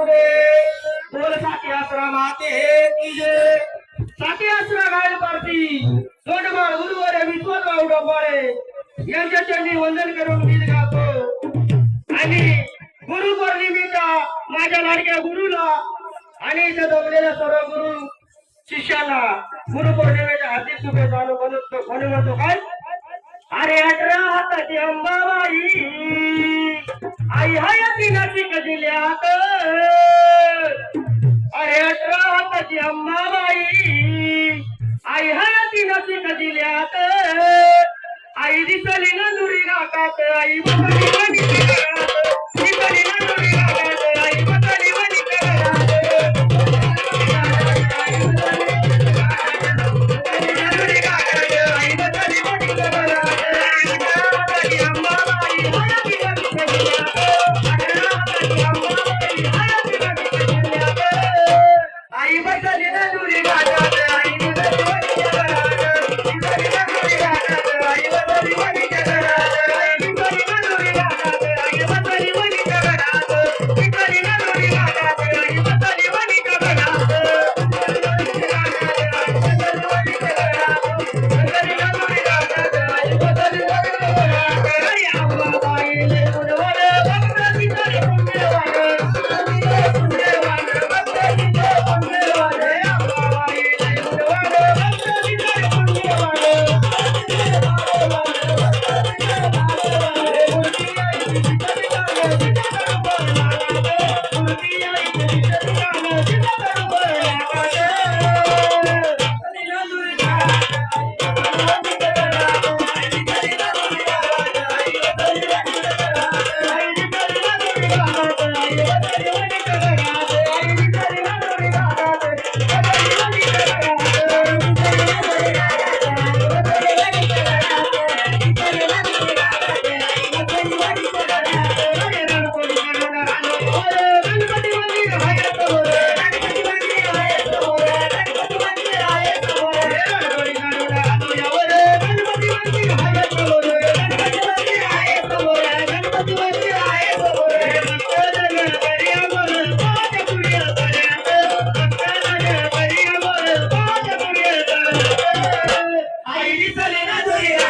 पुढे बोलसाठी आसरा माते की जय आसरा गायला पारती. दोंडमाळ गुरुवारे विश्वासराव डोंबाळे यांच्या चरणी वंदन करून गीत गातो. आणि गुरु पौर्णिमेच्या माझ्या लाडक्या गुरुला आणि इथं जमलेल्या सर्व गुरु शिष्याला गुरु पौर्णिमेच्या हार्दिक शुभेच्छा आणि म्हणतो म्हणून म्हणतो काय अरे अठरा हाताची अंबाबाई. आई हयाती नाशिक जिल्ह्यात अरे अठरा हाताची अंबाबाई. आई हयाती नाशिक जिल्ह्यात आई दिसली ना दुरी नाकात. आई बघा Yeah. आई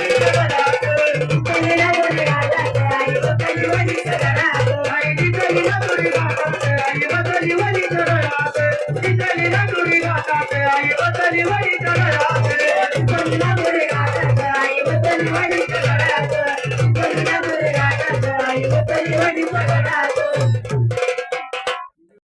तलवडी तळरा तलवडी गाता आई तलवडी